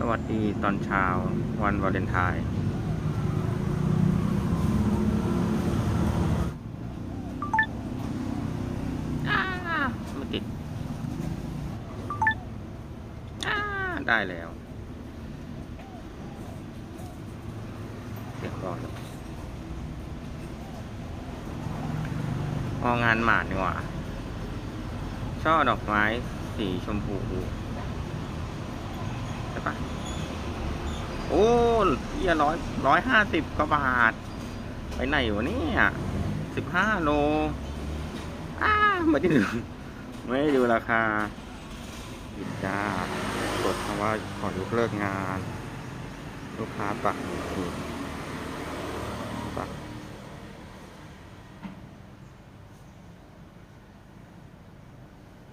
สวัสดีตอนเช้าวันวาเลนไทน์ไม่ติดอ้ได้แล้ว เสียงรอดพองานหมาดนี่หว่า ช่อดอกไม้สีชมพู ปะโอ้เยี่ยร้อยร้อยห้าสิบกว่าบาท ไปไหนวะเนี่ยสิบห้าโลอ้าไม่ได้ดูไม่ได้ดูราคาผิดจ้ากดคำว่าขอยกเลิกงาน ลูกค้าปักหมุดผิดปัก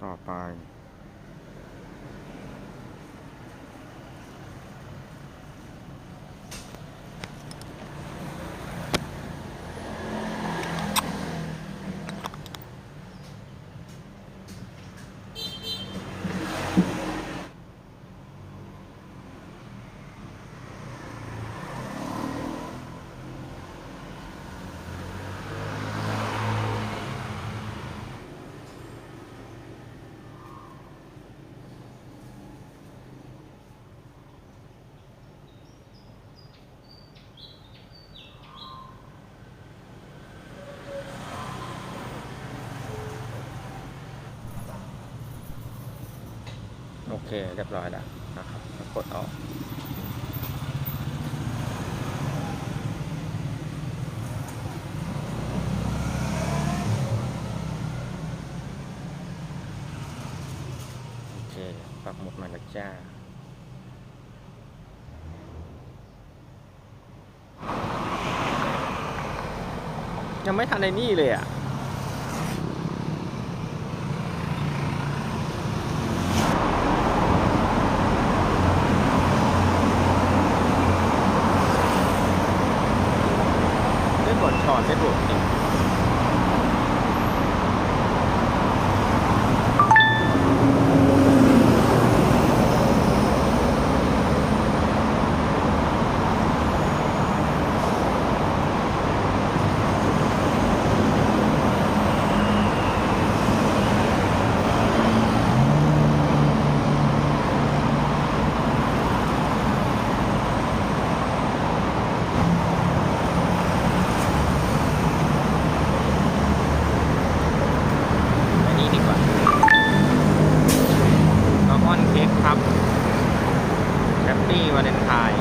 ต่อไป โอ เคเรียบร้อยแล้วนะครับกดออกโอเคปักหมุดมาแล้วจ้ายังไม่ทันในนี่เลยอะ ได้บทชอนได้บทจริงอันนี้ดีกว่าน้องอ้อนเค้กครับ แฮปปี้วาเลนไทน์น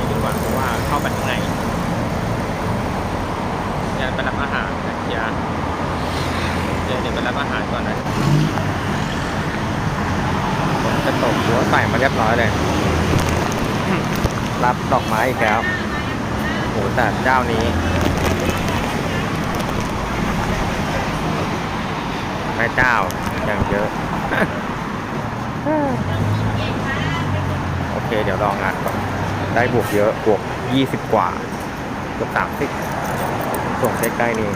ี่ดีกว่าเพราะว่าเข้าไปข้างในอยากไปรับอาหารนะจ๊ะเดี๋ยวเดี๋ยวไปรับอาหารก่อนนะฝนจะตกหัวใส่มาเรียบร้อยเลย รับดอกไม้อีกแล้วโหแต่เจ้านี้แม่เจ้า อย่างเยอะ โอเค เดี๋ยวลองงานก่อน ได้บวกเยอะบวก 20 กว่าเกือบ30ส่งใกล้ๆนี่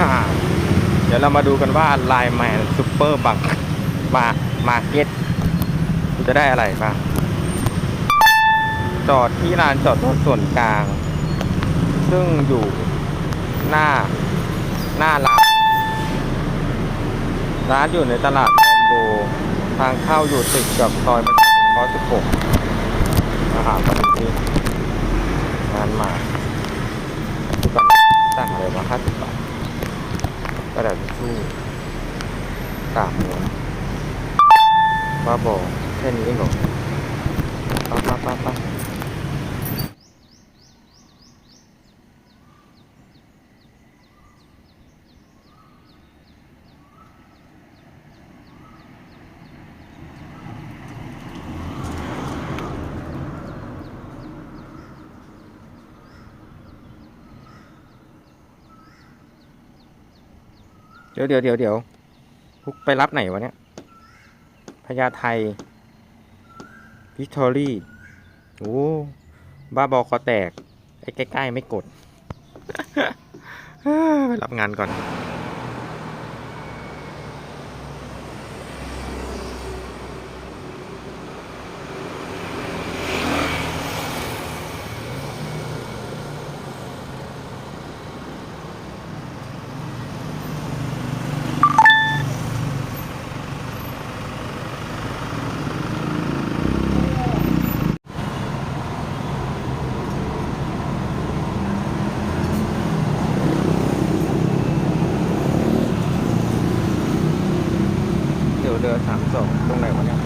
ค่ะ เรามาดูกันว่าลน์แมนซูเปอร์บังมามาเก็ตจะได้อะไรบ้างจอดที่ลานจอดรถส่วนกลาง ซึ่งอยู่หน้าหน้าร้านร้านอยู่ในตลาดแมนโบทางเข้าอยู่ติดกับซอยมันคอสิบหกอาหารตอนนี้งานมาดูก่อนสั่งอะไรมาห้าสิบบาท กระดาษทิชชู่สามม้วนบ้าบอกแค่นี้เองเหรอป้าป้าป้าป้า เดี๋ยวเดี๋ยวเดี๋ยวเดี๋ยวพุกไปรับไหนวะเนี่ยพญาไทวิกตอรี่โอ้บ้าบอคอแตกไอ้ใกล้ๆไม่กด ไปรับงานก่อน รือสามสองตรงไหนวะเนี่ย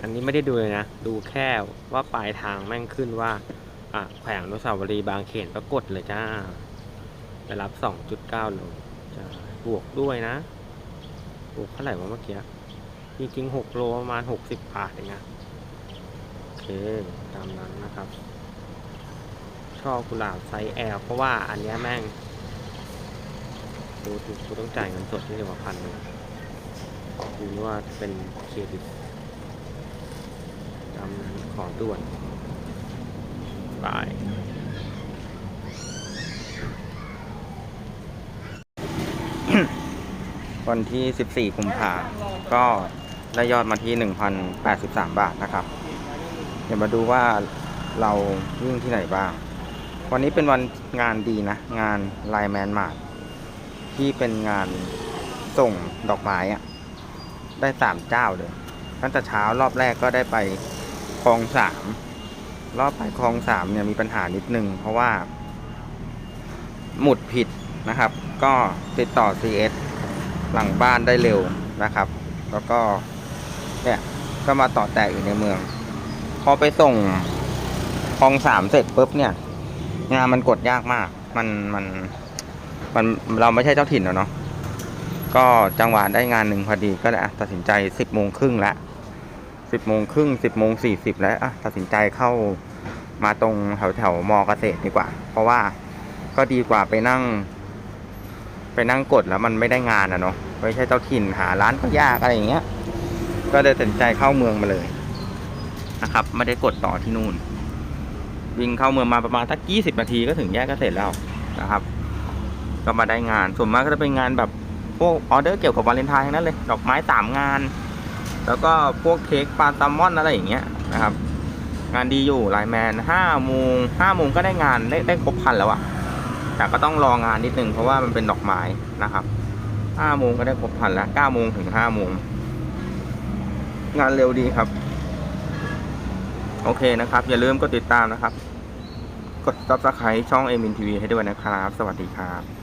อันนี้ไม่ได้ดูเลยนะ ดูแค่ว่าปลายทางแม่งขึ้นว่า อะแผงนุสาวรีย์บางเขนก็กดเลยจ้าไปรับ2.9โลจ้าบวกด้วยนะ บวกเท่าไหร่วะเมื่อกี้ จริงๆ6โลประมาณ60บาทเองนะโอเค ตามนั้นนะครับ ชอบกุหลาบไซส์ L เพราะว่าอันนี้แม่งดูถูกกูต้องจ่ายเงินสดที่จะมาพันหนึ่งดูว่าเป็นเครดิต ขอด่วนบายวันที่ 14กุมภาก็ได้ยอดมาที่ 1,083 บาทนะครับ เดี๋ยวมาดูว่าเราวิ่งที่ไหนบ้าง วันนี้เป็นวันงานดีนะ งานไลแมนมาร์ที่เป็นงานส่งดอกไม้อะได้สามเจ้าเลยตั้งแต่เช้ารอบแรกก็ได้ไป คลองสามรอบไปคลองสามเนี่ยมีปัญหานิดนึง เพราะว่า หมุดผิดนะครับ ก็ติดต่อ CS หลังบ้านได้เร็วนะครับ แล้วก็เนี่ยก็มาต่อแตกอยู่ในเมือง พอไปส่งคลองสามเสร็จปุ๊บเนี่ย งานมันกดยากมาก มันมันมันเราไม่ใช่เจ้าถิ่นเนาะก็จังหวะได้งานหนึ่งพอดีก็เลยตัดสินใจสิบโมงครึ่งแล้ว สิบโมงครึ่งสิบโมงสี่สิบแล้วอะตัดสินใจเข้ามาตรงแถวแถวมอเกษตรดีกว่า เพราะว่าก็ดีกว่าไปนั่ง ไปนั่งกดแล้วมันไม่ได้งานอะเนาะไม่ใช่เจ้าถิ่นหาร้านก็ยากอะไรอย่างเงี้ย ก็เลยตัดสินใจเข้าเมืองมาเลยนะครับไม่ได้กดต่อที่นู่น วิ่งเข้าเมืองมาประมาณสักยี่สิบนาทีก็ถึงแยกเกษตรแล้วนะครับ ก็มาได้งานส่วนมากก็จะเป็นงานแบบพวกออเดอร์เกี่ยวกับวาเลนไทน์ทั้งนั้นเลย ดอกไม้สามงาน แล้วก็พวกเค้กปลาแซลมอนอะไรอย่างเงี้ยนะครับ งานดีอยู่ไลแมนห้าโมงห้าโมงก็ได้งานได้ได้ครบพันแล้วอะแต่ก็ต้องรองานนิดนึงเพราะว่ามันเป็นดอกไม้นะครับห้าโมงก็ได้ครบพันแล้วเก้าโมงถึงห้าโมงงานเร็วดีครับ โอเคนะครับ อย่าลืมกดติดตามนะครับ กด subscribe ช่องเอมินทีวีให้ด้วยนะครับ สวัสดีครับ